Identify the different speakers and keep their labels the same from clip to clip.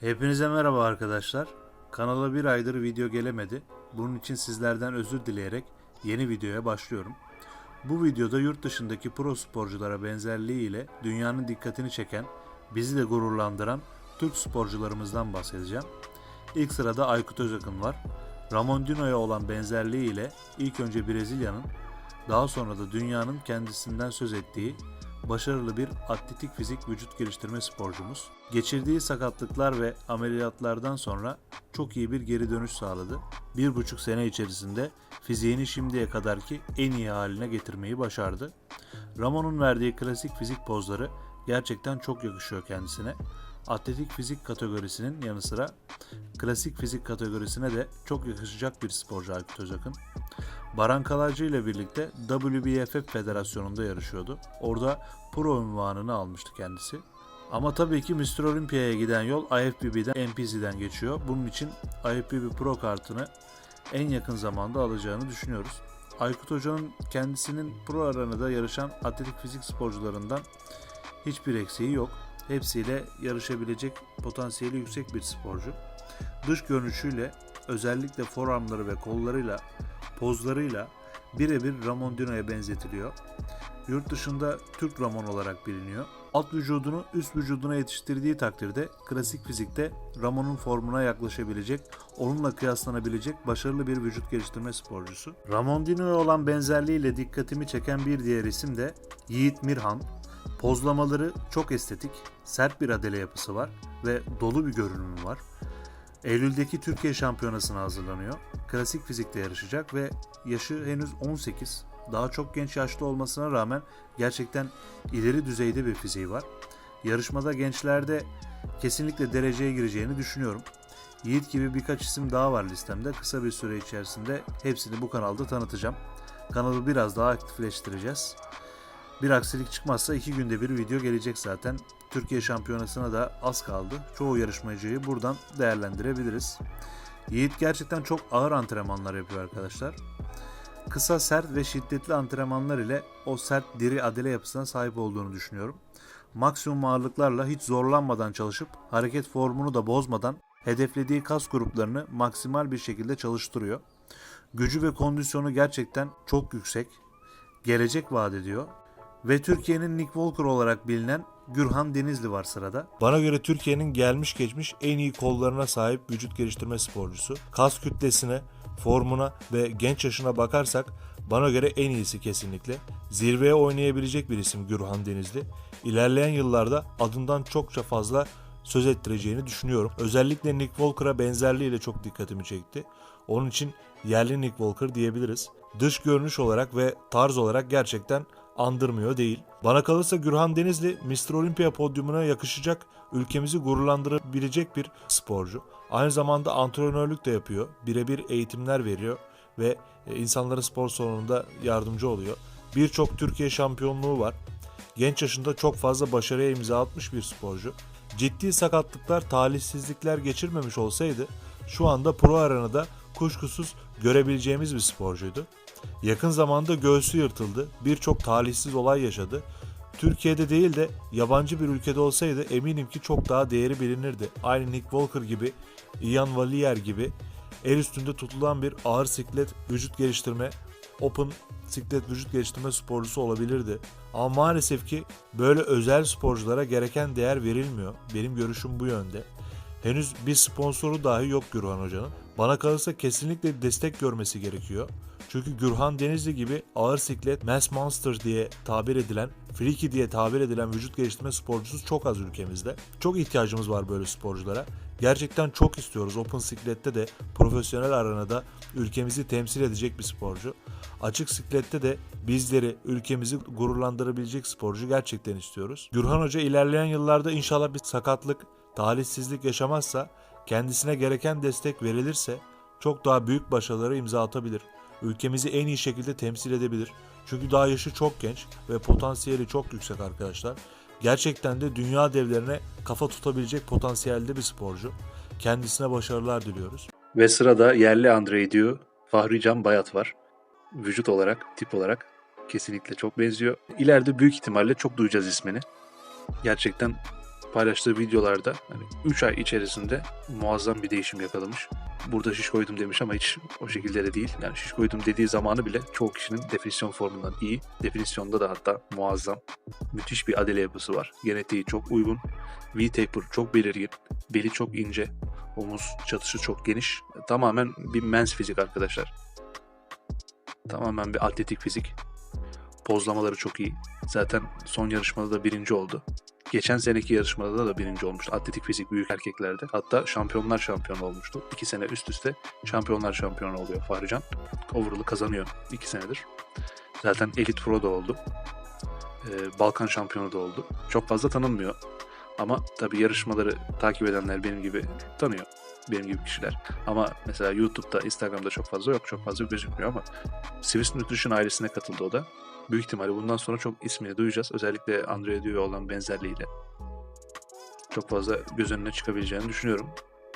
Speaker 1: Hepinize merhaba arkadaşlar. Kanala bir aydır video gelemedi. Bunun için sizlerden özür dileyerek yeni videoya başlıyorum. Bu videoda yurt dışındaki pro sporculara benzerliği ile dünyanın dikkatini çeken, bizi de gururlandıran Türk sporcularımızdan bahsedeceğim. İlk sırada Aykut Özakın var. Ramon Dino'ya olan benzerliği ile ilk önce Brezilya'nın, daha sonra da dünyanın kendisinden söz ettiği başarılı bir atletik fizik vücut geliştirme sporcumuz. Geçirdiği sakatlıklar ve ameliyatlardan sonra çok iyi bir geri dönüş sağladı. Bir buçuk sene içerisinde fiziğini şimdiye kadarki en iyi haline getirmeyi başardı. Ramon'un verdiği klasik fizik pozları gerçekten çok yakışıyor kendisine. Atletik fizik kategorisinin yanı sıra klasik fizik kategorisine de çok yakışacak bir sporcu Aykut Özakın. Baran Kalaycı ile birlikte WBFF Federasyonu'nda yarışıyordu. Orada pro unvanını almıştı kendisi. Ama tabii ki Mr. Olympia'ya giden yol IFBB'den NPC'den geçiyor. Bunun için IFBB Pro kartını en yakın zamanda alacağını düşünüyoruz. Aykut Hoca'nın kendisinin pro arenada yarışan atletik fizik sporcularından hiçbir eksiği yok. Hepsiyle yarışabilecek potansiyeli yüksek bir sporcu. Dış görünüşüyle özellikle forearmları ve kollarıyla pozlarıyla birebir Ramon Dino'ya benzetiliyor. Yurt dışında Türk Ramon olarak biliniyor. Alt vücudunu üst vücuduna yetiştirdiği takdirde klasik fizikte Ramon'un formuna yaklaşabilecek, onunla kıyaslanabilecek başarılı bir vücut geliştirme sporcusu. Ramon Dino'ya olan benzerliğiyle dikkatimi çeken bir diğer isim de Yiğit Mirhan. Pozlamaları çok estetik, sert bir adele yapısı var ve dolu bir görünümü var. Eylül'deki Türkiye Şampiyonası'na hazırlanıyor. Klasik fizikte yarışacak ve yaşı henüz 18. Daha çok genç yaşlı olmasına rağmen gerçekten ileri düzeyde bir fiziği var. Yarışmada gençlerde kesinlikle dereceye gireceğini düşünüyorum. Yiğit gibi birkaç isim daha var listemde. Kısa bir süre içerisinde hepsini bu kanalda tanıtacağım. Kanalı biraz daha aktifleştireceğiz. Bir aksilik çıkmazsa iki günde bir video gelecek zaten. Türkiye Şampiyonası'na da az kaldı. Çoğu yarışmacıyı buradan değerlendirebiliriz. Yiğit gerçekten çok ağır antrenmanlar yapıyor arkadaşlar. Kısa, sert ve şiddetli antrenmanlar ile o sert diri adele yapısına sahip olduğunu düşünüyorum. Maksimum ağırlıklarla hiç zorlanmadan çalışıp hareket formunu da bozmadan hedeflediği kas gruplarını maksimal bir şekilde çalıştırıyor. Gücü ve kondisyonu gerçekten çok yüksek. Gelecek vaat ediyor. Ve Türkiye'nin Nick Walker olarak bilinen Gürhan Denizli var sırada.
Speaker 2: Bana göre Türkiye'nin gelmiş geçmiş en iyi kollarına sahip vücut geliştirme sporcusu. Kas kütlesine, formuna ve genç yaşına bakarsak bana göre en iyisi kesinlikle. Zirveye oynayabilecek bir isim Gürhan Denizli. İlerleyen yıllarda adından çokça fazla söz ettireceğini düşünüyorum. Özellikle Nick Walker'a benzerliğiyle çok dikkatimi çekti. Onun için yerli Nick Walker diyebiliriz. Dış görünüş olarak ve tarz olarak gerçekten andırmıyor değil. Bana kalırsa Gürhan Denizli Mr. Olympia podyumuna yakışacak, ülkemizi gururlandırabilecek bir sporcu. Aynı zamanda antrenörlük de yapıyor, birebir eğitimler veriyor ve e, insanlara spor salonunda yardımcı oluyor. Birçok Türkiye şampiyonluğu var. Genç yaşında çok fazla başarıya imza atmış bir sporcu. Ciddi sakatlıklar, talihsizlikler geçirmemiş olsaydı şu anda pro arenada kuşkusuz görebileceğimiz bir sporcuydu. Yakın zamanda göğsü yırtıldı. Birçok talihsiz olay yaşadı. Türkiye'de değil de yabancı bir ülkede olsaydı eminim ki çok daha değeri bilinirdi. Aynı Nick Walker gibi, Ian Valier gibi el üstünde tutulan bir ağır siklet vücut geliştirme, open siklet vücut geliştirme sporcusu olabilirdi. Ama maalesef ki böyle özel sporculara gereken değer verilmiyor. Benim görüşüm bu yönde. Henüz bir sponsoru dahi yok Gürhan Hoca'nın. Bana kalırsa kesinlikle destek görmesi gerekiyor. Çünkü Gürhan Denizli gibi ağır siklet, mass monster diye tabir edilen, freaky diye tabir edilen vücut geliştirme sporcusu çok az ülkemizde. Çok ihtiyacımız var böyle sporculara. Gerçekten çok istiyoruz Open Siklet'te de profesyonel arenada ülkemizi temsil edecek bir sporcu. Açık siklette de bizleri, ülkemizi gururlandırabilecek sporcu gerçekten istiyoruz. Gürhan Hoca ilerleyen yıllarda inşallah bir sakatlık, talihsizlik yaşamazsa, kendisine gereken destek verilirse çok daha büyük başarılara imza atabilir. Ülkemizi en iyi şekilde temsil edebilir. Çünkü daha yaşı çok genç ve potansiyeli çok yüksek arkadaşlar. Gerçekten de dünya devlerine kafa tutabilecek potansiyelde bir sporcu. Kendisine başarılar diliyoruz.
Speaker 3: Ve sırada yerli Andrei diyor. Fahri Can Bayat var. Vücut olarak, tip olarak kesinlikle çok benziyor. İleride büyük ihtimalle çok duyacağız ismini. Gerçekten paylaştığı videolarda hani 3 ay içerisinde muazzam bir değişim yakalamış. Burada şiş koydum demiş ama hiç o şekilde de değil. Yani şiş koydum dediği zamanı bile çoğu kişinin definisyon formundan iyi. Definisyonda da hatta muazzam. Müthiş bir adele yapısı var. Genetiği çok uygun. V-taper çok belirgin. Beli çok ince. Omuz çatışı çok geniş. Tamamen bir mens fizik arkadaşlar. Tamamen bir atletik fizik. Pozlamaları çok iyi. Zaten son yarışmada da birinci oldu. Geçen seneki yarışmada da birinci olmuştu. Atletik fizik büyük erkeklerde. Hatta şampiyonlar şampiyonu olmuştu. İki sene üst üste şampiyonlar şampiyonu oluyor Fahrican. Overall'ı kazanıyor iki senedir. Zaten Elite Pro da oldu. Ee, Balkan şampiyonu da oldu. Çok fazla tanınmıyor. Ama tabii yarışmaları takip edenler benim gibi tanıyor. Benim gibi kişiler. Ama mesela YouTube'da, Instagram'da çok fazla yok. Çok fazla gözükmüyor ama Swiss Nutrition ailesine katıldı o da. Büyük ihtimalle bundan sonra çok ismini duyacağız. Özellikle Andrea Dieu olan benzerliğiyle. Çok fazla göz önüne çıkabileceğini düşünüyorum.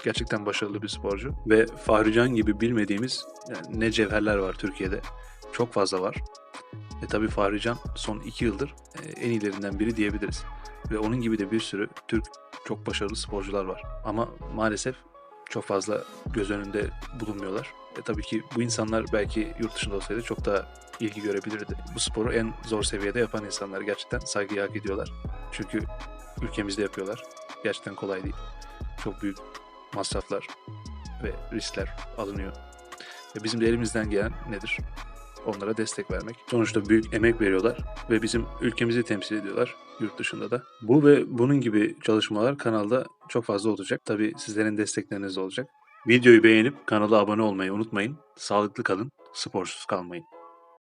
Speaker 3: Gerçekten başarılı bir sporcu. Ve Fahrican gibi bilmediğimiz yani ne cevherler var Türkiye'de. Çok fazla var. E tabi Fahrican son iki yıldır e, en iyilerinden biri diyebiliriz. Ve onun gibi de bir sürü Türk çok başarılı sporcular var. Ama maalesef çok fazla göz önünde bulunmuyorlar. E tabii ki bu insanlar belki yurt dışında olsaydı çok daha ilgi görebilirdi. Bu sporu en zor seviyede yapan insanlar gerçekten saygıyı hak ediyorlar. Çünkü ülkemizde yapıyorlar. Gerçekten kolay değil. Çok büyük masraflar ve riskler alınıyor. Ve bizim de elimizden gelen nedir? Onlara destek vermek. Sonuçta büyük emek veriyorlar ve bizim ülkemizi temsil ediyorlar yurt dışında da. Bu ve bunun gibi çalışmalar kanalda çok fazla olacak. Tabii sizlerin destekleriniz de olacak. Videoyu beğenip kanala abone olmayı unutmayın. Sağlıklı kalın, sporsuz kalmayın.